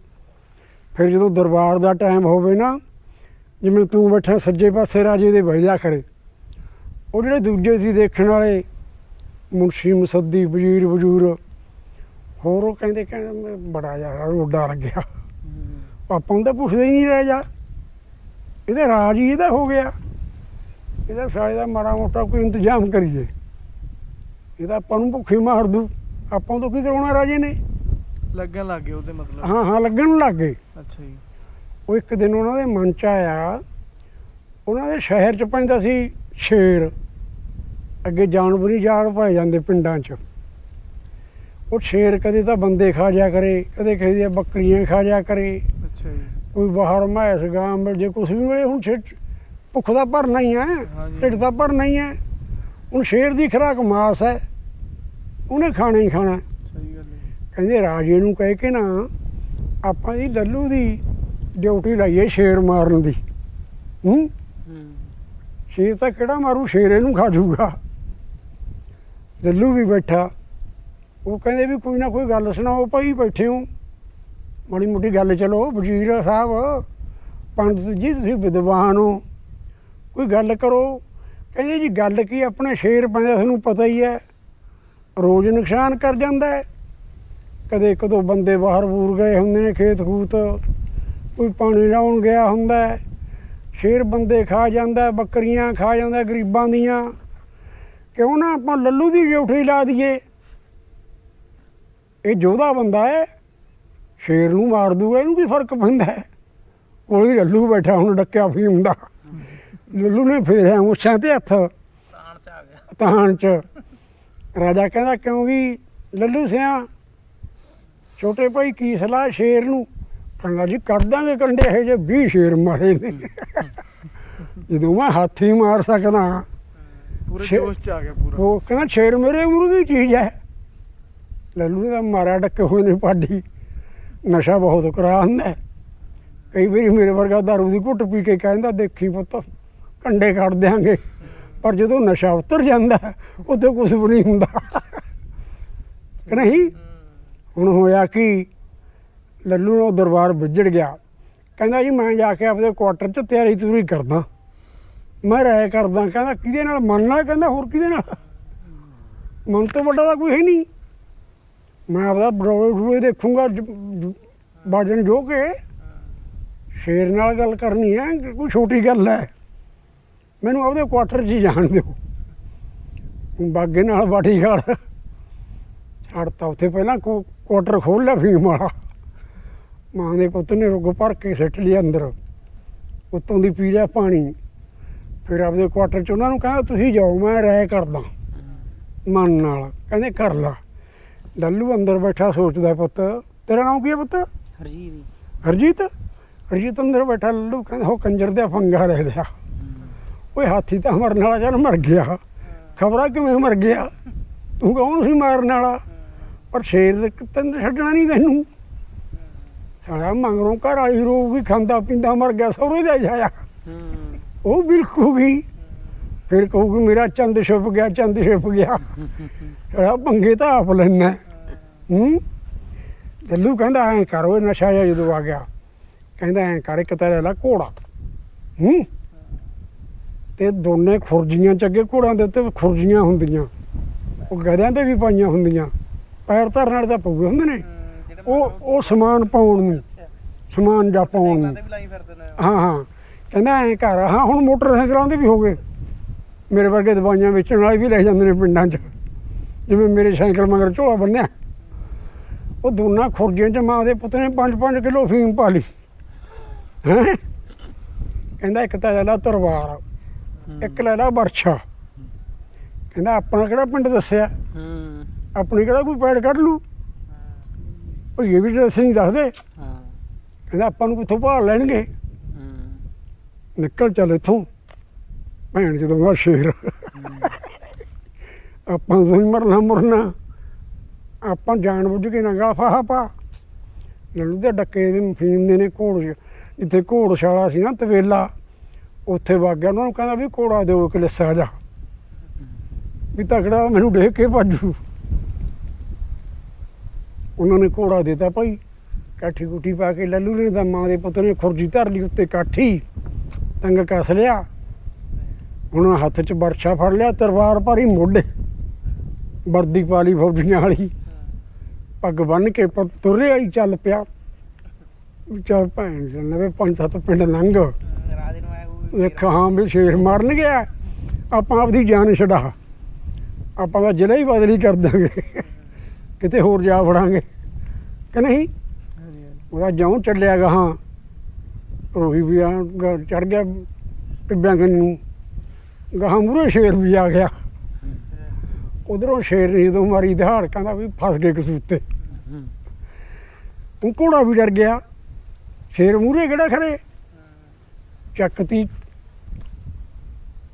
ਫਿਰ ਜਦੋਂ ਦਰਬਾਰ ਦਾ ਟਾਈਮ ਹੋਵੇ ਨਾ, ਜਿਵੇਂ ਤੂੰ ਬੈਠਾ ਸੱਜੇ ਪਾਸੇ ਰਾਜੇ ਦੇ ਬਹਿ ਜਾ ਕਰੇ। ਉਹ ਜਿਹੜੇ ਦੂਜੇ ਸੀ ਦੇਖਣ ਵਾਲੇ, ਮੁਨਸ਼ੀ, ਮਸੱਦੀ, ਵਜ਼ੀਰ, ਵਜੂਰ, ਹੋਰ ਉਹ ਕਹਿੰਦੇ ਕਹਿੰਦੇ ਬੜਾ ਯਾਰ ਰੋਡਾ ਲੱਗਿਆ ਹੂੰ ਆਪਾਂ ਨੂੰ ਤਾਂ ਪੁੱਛਦੇ ਹੀ ਨਹੀਂ ਰਹਿ ਜਾ। ਇਹਦਾ ਰਾਜ ਹੀ ਇਹਦਾ ਹੋ ਗਿਆ। ਇਹਦਾ ਸਾਲੇ ਮਾੜਾ ਮੋਟਾ ਕੋਈ ਇੰਤਜ਼ਾਮ ਕਰੀਏ। ਇਹਦਾ ਆਪਾਂ ਨੂੰ ਭੁੱਖੇ ਮਾਰ ਦੂ। ਆਪਾਂ ਤੋਂ ਕੀ ਕਰਾਉਣਾ ਰਾਜੇ ਨੇ? ਲੱਗਣ ਲੱਗ ਗਏ ਉਹਦੇ ਮਤਲਬ। ਹਾਂ ਹਾਂ ਲੱਗਣ ਲੱਗ ਗਏ। ਅੱਛਾ ਜੀ। ਉਹ ਇੱਕ ਦਿਨ ਉਹਨਾਂ ਦੇ ਮਨ ਚ ਆਇਆ ਉਹਨਾਂ ਦੇ ਸ਼ਹਿਰ ਚ ਪੈਂਦਾ ਸੀ ਸ਼ੇਰ। ਅੱਗੇ ਜਾਨਵਰ ਜਾੜ ਪਾਏ ਜਾਂਦੇ ਪਿੰਡਾਂ 'ਚ। ਉਹ ਸ਼ੇਰ ਕਦੇ ਤਾਂ ਬੰਦੇ ਖਾ ਜਾ ਕਰੇ ਕਦੇ ਕਿਸੇ ਦੀਆਂ ਬੱਕਰੀਆਂ ਖਾ ਜਾ ਕਰੇ। ਅੱਛਾ ਜੀ। ਕੋਈ ਬਾਹਰ ਮੈਸ ਗਾਂ ਮਿਲ ਜੇ ਕੁਛ ਵੀ ਮਿਲੇ ਹੁਣ ਭੁੱਖ ਦਾ ਭਰਨਾ ਹੀ ਹੈ। ਢਿੱਡ ਦਾ ਭਰਨਾ ਹੀ ਹੈ ਹੁਣ ਸ਼ੇਰ ਦੀ ਖੁਰਾਕ ਮਾਸ ਹੈ। ਉਹਨੇ ਖਾਣਾ ਹੀ ਖਾਣਾ। ਸਹੀ ਗੱਲ ਹੈ। ਕਹਿੰਦੇ ਰਾਜੇ ਨੂੰ ਕਹਿ ਕੇ ਨਾ ਆਪਾਂ ਜੀ ਲੱਲੂ ਦੀ ਡਿਊਟੀ ਲਾਈਏ ਸ਼ੇਰ ਮਾਰਨ ਦੀ। ਹੂੰ? ਹੂੰ। ਸ਼ੇਰ ਤਾਂ ਕਿਹੜਾ ਮਾਰੂ ਸ਼ੇਰ ਇਹਨੂੰ ਖਾ ਜਾਊਗਾ ਲੱਲੂ ਵੀ ਬੈਠਾ। ਉਹ ਕਹਿੰਦੇ ਵੀ ਕੋਈ ਨਾ ਕੋਈ ਗੱਲ ਸੁਣਾਓ ਭਾਈ ਬੈਠੇ ਹੋ। ਮਾੜੀ ਮੋਟੀ ਗੱਲ ਚਲੋ ਵਜ਼ੀਰ ਸਾਹਿਬ ਪੰਡਤ ਜੀ ਤੁਸੀਂ ਵਿਦਵਾਨ ਹੋ। ਕੋਈ ਗੱਲ ਕਰੋ। ਕਹਿੰਦੇ ਜੀ ਗੱਲ ਕੀ ਆਪਣੇ ਸ਼ੇਰ ਪੈਂਦਾ ਤੁਹਾਨੂੰ ਪਤਾ ਹੀ ਹੈ। ਰੋਜ਼ ਨੁਕਸਾਨ ਕਰ ਜਾਂਦਾ ਹੈ। ਕਦੇ ਕਦੋਂ ਬੰਦੇ ਬਾਹਰ ਬੂਰ ਗਏ ਹੁੰਦੇ ਨੇ ਖੇਤ ਖੂਤ ਕੋਈ ਪਾਣੀ ਲਾਉਣ ਗਿਆ ਹੁੰਦਾ ਹੈ। ਸ਼ੇਰ ਬੰਦੇ ਖਾ ਜਾਂਦਾ ਬੱਕਰੀਆਂ ਖਾ ਜਾਂਦਾ ਗਰੀਬਾਂ ਦੀਆਂ। ਕਿਉਂ ਨਾ ਆਪਾਂ ਲੱਲੂ ਦੀ ਡਿਊਟੀ ਲਾ ਦਈਏ। ਇਹ ਜੋਧਾ ਬੰਦਾ ਹੈ। ਸ਼ੇਰ ਨੂੰ ਮਾਰ ਦੂਗਾ ਇਹਨੂੰ ਕੀ ਫ਼ਰਕ ਪੈਂਦਾ ਹੈ? ਕੋਲੀ ਲੱਲੂ ਬੈਠਾ ਹੁਣ ਡੱਕਿਆ ਫੀਮ ਦਾ। ਲੱਲੂ ਨੇ ਫੇਰਿਆ ਮੁੱਛਾਂ ਤੇ ਹੱਥ। ਤਾਣ ਚ ਆ ਗਿਆ। ਤਾਣ ਚ। ਰਾਜਾ ਕਹਿੰਦਾ ਕਿਉਂ ਵੀ ਲੱਲੂ ਸਿਆ? ਛੋਟੇ ਭਾਈ ਕੀ ਸਲਾਹ ਸ਼ੇਰ ਨੂੰ? ਕਹਿੰਦਾ ਜੀ ਕੱਢ ਦਾਂਗੇ ਕੰਡੇ ਇਹ ਜੇ 20 ਸ਼ੇਰ ਮਾਰੇ ਨੇ। ਜਦੋਂ ਮੈਂ ਹਾਥੀ ਮਾਰ ਸਕਦਾ ਪੂਰੇ ਜੋਸ਼ ਚ ਆ ਗਿਆ ਪੂਰਾ। ਉਹ ਕਹਿੰਦਾ ਸ਼ੇਰ ਮੇਰੇ ਉਮਰ ਦੀ ਚੀਜ਼ ਹੈ? ਲੱਲੂ ਤਾਂ ਮਾਰਿਆ ਡੱਕੇ ਹੋਏ ਨੇ ਪਾਡੀ। ਨਸ਼ਾ ਬਹੁਤ ਕਰਾ ਹੁੰਦਾ ਹੈ। ਕਈ ਵਾਰੀ ਮੇਰੇ ਵਰਗਾ ਦਾਰੂ ਦੀ ਘੁੱਟ ਪੀ ਕੇ ਕਹਿੰਦਾ ਦੇਖੀ ਪੁੱਤ ਕੰਡੇ ਕੱਢ ਦਿਆਂਗੇ। ਪਰ ਜਦੋਂ ਨਸ਼ਾ ਉਤਰ ਜਾਂਦਾ, ਉਦੋਂ ਕੁਝ ਵੀ ਨਹੀਂ ਹੁੰਦਾ। ਕਿ ਨਹੀਂ? ਹੁਣ ਹੋਇਆ ਕਿ? ਲੱਲੂ ਨੂੰ ਦਰਬਾਰ ਵਿਜੜ ਗਿਆ। ਕਹਿੰਦਾ ਜੀ, ਮੈਂ ਜਾ ਕੇ ਆਪਣੇ ਕੁਆਟਰ 'ਚ ਤਿਆਰੀ ਤੁਰੀ ਕਰਦਾ। ਮੈਂ ਰਾਇ ਕਰਦਾ, ਕਹਿੰਦਾ ਕਿਹਦੇ ਨਾਲ? ਮਨ ਨਾਲ? ਕਹਿੰਦਾ ਹੋਰ ਕਿਹਦੇ ਨਾਲ? ਮਨ ਤੋਂ ਵੱਡਾ ਤਾਂ ਕੋਈ ਹੈ ਨਹੀਂ। ਮੈਂ ਆਪਦਾ ਬਰੋਏ ਬਰੋਏ ਦੇਖੂੰਗਾ, ਜ- ਬਾਜਣ ਜੋ ਕੇ। ਸ਼ੇਰ ਨਾਲ ਗੱਲ ਕਰਨੀ ਹੈ, ਕੋਈ ਛੋਟੀ ਗੱਲ ਹੈ। ਮੈਨੂੰ ਆਪਦੇ ਕੁਆਟਰ 'ਚ ਹੀ ਜਾਣ ਦਿਓ। ਬਾਗੇ ਨਾਲ ਬਾਟੀ ਗਾਲ ਛੱਡਤਾ ਉੱਥੇ ਪਹਿਲਾਂ ਕੁਆਟਰ ਖੋਲ ਲਿਆ ਫੀਮ ਵਾਲਾ। ਮਾਂ ਦੇ ਪੁੱਤ ਨੇ ਰੁੱਗ ਭਰ ਕੇ ਸਿੱਟ ਲਿਆ ਅੰਦਰ। ਉੱਤੋਂ ਦੀ ਪੀ ਲਿਆ ਪਾਣੀ। ਫਿਰ ਆਪਦੇ ਕੁਆਟਰ 'ਚ ਉਹਨਾਂ ਨੂੰ ਕਹਿੰਦਾ ਤੁਸੀਂ ਜਾਓ ਮੈਂ ਰਹਿ ਕਰਦਾ। ਮਨ ਨਾਲ। ਕਹਿੰਦੇ ਕਰ ਲਾ। ਲੱਲੂ ਅੰਦਰ ਬੈਠਾ ਸੋਚਦਾ ਪੁੱਤ ਤੇਰਾ ਨਾਮ ਕੀ ਹੈ ਪੁੱਤ? ਹਰਜੀਤ। ਹਰਜੀਤ? ਹਰਜੀਤ ਅੰਦਰ ਬੈਠਾ ਲੱਲੂ ਕਹਿੰਦਾ ਉਹ ਕੰਜਰ ਦਾ ਪੰਗਾ ਰਹਿ। ਲਿਆ ਓਏ ਹਾਥੀ ਤਾਂ ਮਰਨ ਵਾਲਾ ਜਨ ਮਰ ਗਿਆ। ਖਬਰਾਂ ਕਿਵੇਂ ਮਰ ਗਿਆ? ਤੂੰ ਕੌਣ ਸੀ ਮਾਰਨ ਵਾਲਾ? ਪਰ ਸ਼ੇਰ ਦੇ ਤੈਨੂੰ ਛੱਡਣਾ ਨਹੀਂ ਤੈਨੂੰ। ਸਾਰਾ ਮੰਗਰੋਂ ਘਰ ਵਾਲੀ ਰੋ ਵੀ ਖਾਂਦਾ ਪੀਂਦਾ ਮਰ ਗਿਆ, ਸਹੁਰੇ ਦਾ ਜਾਇਆ ਉਹ ਬਿਲਕੂਗੀ ਫਿਰ ਕਹੂਗੀ ਮੇਰਾ ਚੰਦ ਛੁਪ ਗਿਆ, ਚੰਦ ਛੁਪ ਗਿਆ। ਸਾਰਾ ਪੰਗੇ ਤਾਂ ਆਪ ਲੈਣਾ ਹੂੰ? ਦੱਲੂ ਕਹਿੰਦਾ, ਐ ਕਰੋ ਨਸ਼ਾ ਜਿਹਾ ਜਦੋਂ ਆ ਗਿਆ। ਕਹਿੰਦਾ, ਐ ਕਰ, ਇੱਕ ਤਾਂ ਲੈ ਲਾ ਘੋੜਾ। ਹੂੰ? ਤੇ ਦੋਨੇ ਖੁਰਜੀਆਂ ਚ ਅੱਗੇ ਘੋੜਾਂ ਦੇ ਉੱਤੇ ਖੁਰਜੀਆਂ ਹੁੰਦੀਆਂ। ਉਹ ਗਧਿਆਂ ਤੇ ਵੀ ਪਾਈਆਂ ਹੁੰਦੀਆਂ। ਪੈਰ ਧਰਨ ਵਾਲੇ ਤਾਂ ਪਊਏ ਹੁੰਦੇ ਨੇ। ਉਹ ਉਹ ਸਮਾਨ ਪਾਉਣ ਨੂੰ ਸਮਾਨ ਜਾ ਪਾਉਣ ਨੂੰ। ਹਾਂ ਹਾਂ। ਕਹਿੰਦਾ ਐਂ ਘਰ ਹਾਂ ਹੁਣ ਮੋਟਰਸਾਈਕਲਾਂ ਦੇ ਵੀ ਹੋ ਗਏ। ਮੇਰੇ ਵਰਗੇ ਦਵਾਈਆਂ ਵੇਚਣ ਵਾਲੇ ਵੀ ਲੈ ਜਾਂਦੇ ਨੇ ਪਿੰਡਾਂ 'ਚ। ਜਿਵੇਂ ਮੇਰੇ ਸਾਈਕਲ ਮਗਰ ਝੋਲਾ ਬੰਨਿਆ। ਉਹ ਦੋਨਾਂ ਖੁਰਜੀਆਂ 'ਚ ਮਾਂ ਦੇ ਪੁੱਤ ਨੇ 5-5 ਕਿਲੋ ਫੀਮ ਪਾ ਲਈ। ਹੈਂ? ਕਹਿੰਦਾ ਇੱਕ ਤਾਂ ਲਾ ਤਲਵਾਰ ਇੱਕ ਲੈ ਲਾ ਬਰਛਾ ਕਹਿੰਦਾ ਆਪਣਾ ਕਿਹੜਾ ਪਿੰਡ ਦੱਸਿਆ? ਆਪਣੀ ਕਿਹੜਾ ਕੋਈ ਪੈੜ ਕੱਢ ਲੂ ਉਹ ਇਹ ਵੀ ਅਸੀਂ ਨਹੀਂ ਦੱਸਦੇ। ਕਹਿੰਦਾ ਆਪਾਂ ਨੂੰ ਕਿੱਥੋਂ ਭਾਲ ਲੈਣਗੇ? ਨਿਕਲ ਚੱਲ ਇੱਥੋਂ। ਭੈਣ ਜਦੋਂ ਦਾ ਸ਼ੇਰ। ਆਪਾਂ ਤੋਂ ਹੀ ਮਰਨਾ ਮਰਨਾ। ਆਪਾਂ ਜਾਣ ਬੁੱਝ ਕੇ ਨਾ ਗਾ ਫਾਹਾ ਪਾ। ਲੱਲੂ ਦੇ ਡੱਕੇ ਦੇ ਮਫੀਨ ਦੇ ਨੇ ਘੋੜ ਜਿੱਥੇ ਘੋੜਸ਼ਾਲਾ ਸੀ ਨਾ ਤਵੇਲਾ। ਉੱਥੇ ਵਗ ਗਿਆ, ਉਹਨਾਂ ਨੂੰ ਕਹਿੰਦਾ ਵੀ ਘੋੜਾ ਦਿਓ ਇੱਕ ਲਿੱਸਾ ਜਾ ਵੀ ਤਕੜਾ ਮੈਨੂੰ ਦੇਖ ਕੇ ਭੱਜੂ ਉਹਨਾਂ ਨੇ ਘੋੜਾ ਦਿੱਤਾ ਭਾਈ, ਕਾਠੀ ਕੁੱਟੀ ਪਾ ਕੇ ਲੱਲੂ ਨੇ ਦਾ ਮਾਂ ਦੇ ਪੁੱਤ ਨੇ ਖੁਰਜੀ ਧਰ ਲਈ ਉੱਤੇ ਕਾਠੀ, ਤੰਗ ਕੱਸ ਲਿਆ। ਹੁਣ ਹੱਥ 'ਚ ਬਰਛਾ ਫੜ ਲਿਆ, ਤਲਵਾਰ ਭਾਰੀ ਮੋਢੇ, ਵਰਦੀ ਪਾ ਲਈ ਫੌਜੀਆਂ ਵਾਲੀ। ਪੱਗ ਬੰਨ ਕੇ ਤੁਰਿਆ ਹੀ ਚੱਲ ਪਿਆ। ਚੱਲ ਭੈਣ ਜੀ, ਨਵੇਂ ਪੰਜ ਸੱਤ ਪਿੰਡ ਲੰਘ। ਰਾਜੇ ਹਾਂ ਵੀ ਸ਼ੇਰ ਮਰਨ ਗਿਆ। ਆਪਾਂ ਆਪਦੀ ਜਾਨ ਛਡਾ। ਆਪਾਂ ਦਾ ਜ਼ਿਲ੍ਹਾ ਹੀ ਬਦਲੀ ਕਰ ਦਾਂਗੇ। ਕਿਤੇ ਹੋਰ ਜਾ ਵੜਾਂਗੇ। ਕਿ ਨਹੀਂ? ਉਹਦਾ ਜਉਂ ਚੱਲਿਆ ਗਾ ਹਾਂ। ਰੋਹੀ ਵੀ ਆ ਚੜ ਗਿਆ ਟਿੱਬਿਆਂ ਕੰਨ ਨੂੰ। ਗਾਹਾਂ ਮੂਰੇ ਸ਼ੇਰ ਵੀ ਆ ਗਿਆ। ਉਧਰੋਂ ਸ਼ੇਰ ਨੇ ਜਦੋਂ ਮਾਰੀ ਦਿਹਾੜ, ਕਹਿੰਦਾ ਵੀ ਫਸ ਗਏ ਕਸੂਤੇ ਹੂੰ ਉਹ ਘੋੜਾ ਵੀ ਡਰ ਗਿਆ। ਸ਼ੇਰ ਮੂਰੇ ਕਿਹੜਾ ਖੜੇ ਚੱਕਤੀ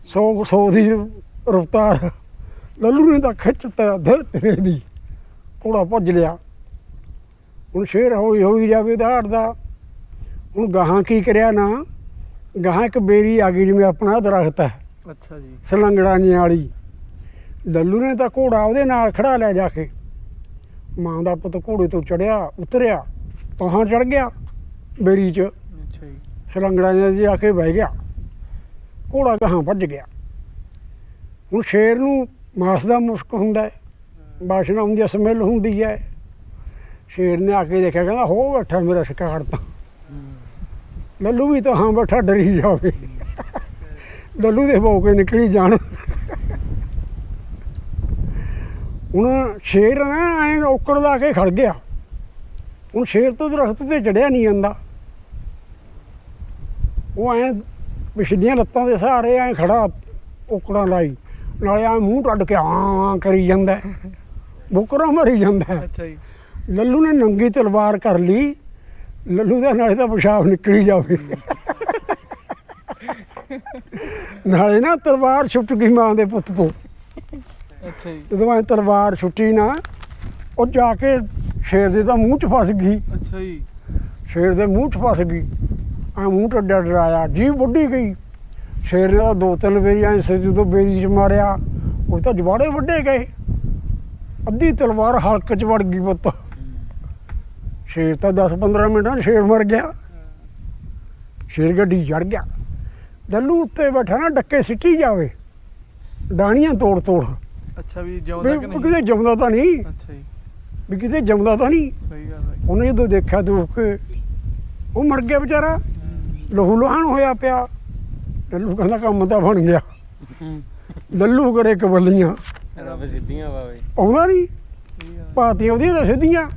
100 100 ਦੀ ਰਫਤਾਰ। ਲੱਲੂ ਨੇ ਤਾਂ ਖਿੱਚਤਾ ਧਰ ਤੇਰੇ ਦੀ। ਘੋੜਾ ਭੱਜ ਲਿਆ। ਹੁਣ ਸ਼ੇਰ ਹੋਈ ਹੋਈ ਜਾਵੇ ਦਹਾੜਦਾ ਹੁਣ ਗਾਹਾਂ ਕੀ ਕਰਿਆ ਨਾ? ਗਾਹਾਂ ਇੱਕ ਬੇਰੀ ਆ ਗਈ ਜਿਵੇਂ ਆਪਣਾ ਦਰਖਤ ਹੈ। ਅੱਛਾ ਜੀ। ਸਲੰਗੜਾਂ ਵਾਲੀ। ਲੱਲੂ ਨੇ ਤਾਂ ਘੋੜਾ ਉਹਦੇ ਨਾਲ ਖੜਾ ਲਿਆ ਜਾ ਕੇ। ਮਾਂ ਦਾ ਪੁੱਤ ਘੋੜੇ ਤੋਂ ਚੜਿਆ ਉਤਰਿਆ। ਪਹਾਂ ਚੜ ਗਿਆ ਬੇਰੀ 'ਚ। ਅੱਛਾ ਜੀ। ਸਲੰਗੜਾਂ ਦੇ ਆ ਕੇ ਬਹਿ ਗਿਆ। ਘੋੜਾ ਕਹਾਂ ਭੱਜ ਗਿਆ। ਹੁਣ ਸ਼ੇਰ ਨੂੰ ਮਾਸ ਦਾ ਮੁਸ਼ਕ ਹੁੰਦਾ ਹੈ, ਬਾਸ਼ਨਾ ਹੁੰਦੀ ਹੈ, ਸਮੈਲ ਹੁੰਦੀ ਹੈ। ਸ਼ੇਰ ਨੇ ਆ ਕੇ ਦੇਖਿਆ, ਕਹਿੰਦਾ, ਹੋ ਬੈਠਾ ਮੇਰਾ ਸ਼ਿਕਾਰ ਤਾਂ। ਲੱਲੂ ਵੀ ਤਾਂ ਹਾਂ ਬੈਠਾ, ਡਰੀ ਜਾਵੇ। ਲੱਲੂ ਦੇ ਭੌਂਕੇ ਨਿਕਲੀ ਜਾਣ। ਹੁਣ ਸ਼ੇਰ ਨਾ ਐਂ ਔਕੜ ਲਾ ਕੇ ਖੜ ਗਿਆ। ਹੁਣ ਸ਼ੇਰ ਤੋਂ ਦਰਖਤ ਤੇ ਚੜਿਆ ਨਹੀਂ ਜਾਂਦਾ। ਉਹ ਐਂ ਪਿਛਲੀਆਂ ਲੱਤਾਂ ਦੇ ਸਹਾਰੇ ਐਂ ਖੜਾ ਔਕੜਾਂ ਲਾਈ। ਨਾਲੇ ਐਂ ਮੂੰਹ ਟੱਡ ਕੇ ਆਂ ਕਰੀ ਜਾਂਦਾ ਬੁਕਰਾ ਮਰੀ ਜਾਂਦਾ ਅੱਛਾ ਜੀ। ਲੱਲੂ ਨੇ ਨੰਗੀ ਤਲਵਾਰ ਕਰ ਲਈ। ਲੱਲੂ ਦਾ ਨਾਲੇ ਤਾਂ ਪਿਸ਼ਾਬ ਨਿਕਲੀ ਜਾਵੇ। ਨਾਲੇ ਨਾ ਤਲਵਾਰ ਛੁੱਟ ਗਈ ਮਾਂ ਦੇ ਪੁੱਤ ਤੋਂ। ਅੱਛਾ ਜੀ। ਜਦੋਂ ਐ ਤਲਵਾਰ ਛੁੱਟੀ ਨਾ ਉਹ ਜਾ ਕੇ ਸ਼ੇਰ ਦੇ ਤਾਂ ਮੂੰਹ 'ਚ ਫਸ ਗਈ। ਅੱਛਾ ਜੀ। ਸ਼ੇਰ ਦੇ ਮੂੰਹ 'ਚ ਫਸ ਗਈ। ਆ ਮੂੰਹ ਟੱਡਾ ਡਰਾਇਆ ਜੀ ਵੱਢੀ ਗਈ। ਸ਼ੇਰ ਤਾਂ ਦੋ ਤਿੰਨ ਵਾਰੀ ਐ ਸਿਰ ਜਦੋਂ ਬੇਰੀ 'ਚ ਮਾਰਿਆ ਉਹ ਤਾਂ ਜਵਾੜੇ ਵੱਢੇ ਗਏ। ਅੱਧੀ ਤਲਵਾਰ ਹਲਕ 'ਚ ਵੜ ਗਈ ਪੁੱਤ। ਸ਼ੇਰ ਤਾਂ 10-15 ਮਿੰਟਾਂ ਸ਼ੇਰ ਮਰ ਗਿਆ। ਸ਼ੇਰ ਗੱਡੀ ਚੜ ਗਿਆ। ਲੱਲੂ ਉੱਤੇ ਬੈਠਾ ਨਾ ਡੱਕੇ ਸਿੱਟੀ ਜਾਵੇ। ਡਾਣੀਆਂ ਤੋੜ ਤੋੜ। ਅੱਛਾ ਵੀ ਜਿਉਂਦਾ ਕਿ ਵੀ ਨਹੀਂ? ਕਿਤੇ ਜੰਮਦਾ ਤਾਂ ਨਹੀਂ। ਅੱਛਾ ਜੀ। ਵੀ ਕਿਤੇ ਜੰਮਦਾ ਤਾਂ ਨਹੀਂ। ਸਹੀ ਗੱਲ ਹੈ। ਉਹਨੇ ਜਦੋਂ ਦੇਖਿਆ ਦੇਖ ਕੇ ਉਹ ਮਰ ਗਿਆ ਵਿਚਾਰਾ। ਲਹੂ ਲੋਹਾਨ ਹੋਇਆ ਪਿਆ। ਲੱਲੂ ਕਹਿੰਦਾ ਕੰਮ ਤਾਂ ਬਣ ਗਿਆ। ਲੱਲੂ ਕਰੇ ਕਬੱਲੀਆਂ। ਰੱਬ ਸਿੱਧੀਆਂ ਬਾਵੇ ਆਉਂਦਾ ਨਹੀਂ। ਪਾਤੀਆਂ ਉਹਦੀਆਂ ਤਾਂ ਸਿੱਧੀਆਂ।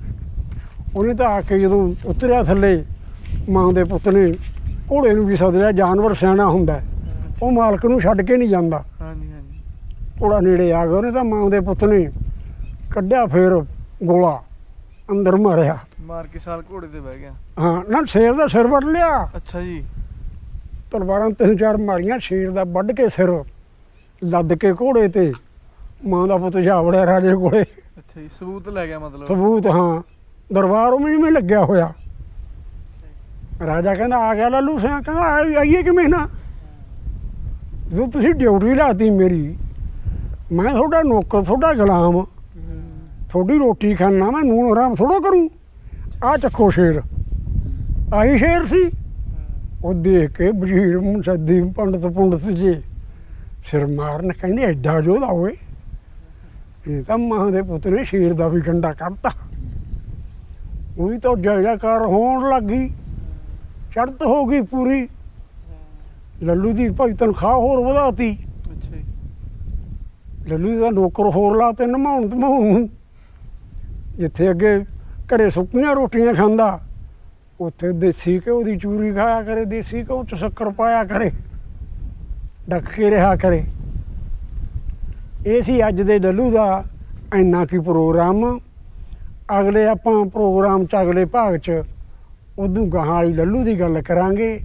ਉਹਨੇ ਤਾਂ ਆ ਕੇ ਜਦੋਂ ਉਤਰਿਆ ਥੱਲੇ ਮਾਂ ਦੇ ਪੁੱਤ ਨੇ ਘੋੜੇ ਨੂੰ ਵੀ ਸੱਦਿਆ ਜਾਨਵਰ ਸਿਆਣਾ ਹੁੰਦਾ। ਉਹ ਮਾਲਕ ਨੂੰ ਛੱਡ ਕੇ ਨਹੀਂ ਜਾਂਦਾ। ਹਾਂਜੀ ਹਾਂਜੀ। ਘੋੜਾ ਨੇੜੇ ਆ ਗਿਆ ਉਹਨੇ ਤਾਂ ਮਾਂ ਦੇ ਪੁੱਤ ਨੇ ਕੱਢਿਆ ਫੇਰ ਗੋਲਾ। ਅੰਦਰ ਮਾਰਿਆ। ਮਾਰ ਕੇ ਸਾਲ ਘੋੜੇ ਤੇ ਬਹਿ ਗਿਆ। ਹਾਂ ਨਾ ਸ਼ੇਰ ਦਾ ਸਿਰ ਵੱਢ ਲਿਆ। ਅੱਛਾ ਜੀ। ਤਲਵਾਰਾਂ ਤਿੰਨ ਚਾਰ ਮਾਰੀਆਂ ਸ਼ੇਰ ਦਾ ਵੱਢ ਕੇ ਸਿਰ ਲੱਦ ਕੇ ਘੋੜੇ ਤੇ। ਮਾਂ ਦਾ ਪੁੱਤ ਜਾ ਵੜਿਆ ਰਾਜੇ ਕੋਲੇ। ਅੱਛਾ ਜੀ ਸਬੂਤ ਲੈ ਗਿਆ ਮਤਲਬ। ਸਬੂਤ ਹਾਂ। ਦਰਬਾਰ ਉਹ ਜਿਵੇਂ ਲੱਗਿਆ ਹੋਇਆ। ਰਾਜਾ ਕਹਿੰਦਾ ਆ ਗਿਆ ਲਾਲੂ ਸਿੰਘ ਕਹਿੰਦਾ ਆਈ- ਆਈਏ ਕਿਵੇਂ ਨਾ? ਜਦੋਂ ਤੁਸੀਂ ਡਿਊਟੀ ਲਾਤੀ ਮੇਰੀ ਮੈਂ ਤੁਹਾਡਾ ਨੌਕਰ ਤੁਹਾਡਾ ਗੁਲਾਮ। ਤੁਹਾਡੀ ਰੋਟੀ ਖਾਣਾ ਮੈਂ ਨੂਨ ਆਰਾਮ ਥੋੜਾ ਕਰੂੰ। ਆ ਚੱਕੋ ਸ਼ੇਰ। ਆਹੀ ਸ਼ੇਰ ਸੀ। ਉਹ ਦੇਖ ਕੇ ਵਜ਼ੀਰ ਮੁਸੱਦੀ ਪੰਡਤ ਪੁੰਡਤ ਜੀ ਸਿਰ ਮਾਰਨ ਕਹਿੰਦੇ ਐਡਾ ਜੋਦਾ ਹੋਏ ਇਹ ਤਾਂ ਮਾਂ ਦੇ ਪੁੱਤ ਨੇ ਸ਼ੇਰ ਦਾ ਵੀ ਕੰਡਾ ਕੱਢਤਾ। ਉਹੀ ਤਾਂ ਜੈਜਾਕਾਰ ਹੋਣ ਲੱਗੀ ਚੜ੍ਹਤ ਹੋ ਗਈ ਪੂਰੀ। ਲੱਲੂ ਦੀ ਭਾਈ ਤਨਖਾਹ ਹੋਰ ਵਧਾਤੀ। ਅੱਛਾ ਲੱਲੂ ਦਾ ਨੌਕਰ ਹੋਰ ਲਾਤੇ ਨਮਾਉਣ ਧਮਾਉਣ ਜਿੱਥੇ ਅੱਗੇ ਘਰੇ ਸੁੱਕੀਆਂ ਰੋਟੀਆਂ ਖਾਂਦਾ, ਉੱਥੇ ਦੇਸੀ ਘਿਓ ਦੀ ਚੂਰੀ ਖਾਇਆ ਕਰੇ, ਦੇਸੀ ਘਿਓ ਚ ਸ਼ੱਕਰ ਪਾਇਆ ਕਰੇ, ਡੱਕ ਕੇ ਰਿਹਾ ਕਰੇ। ਇਹ ਸੀ ਅੱਜ ਦੇ ਡੱਲੂ ਦਾ ਇੰਨਾ ਕੀ ਪ੍ਰੋਗਰਾਮ। ਅਗਲੇ ਆਪਾਂ ਪ੍ਰੋਗਰਾਮ ਚ, ਅਗਲੇ ਭਾਗ ਚ ਉਦੋਂ ਗਾਹਾਂ ਵਾਲੀ ਲੱਲੂ ਦੀ ਗੱਲ ਕਰਾਂਗੇ।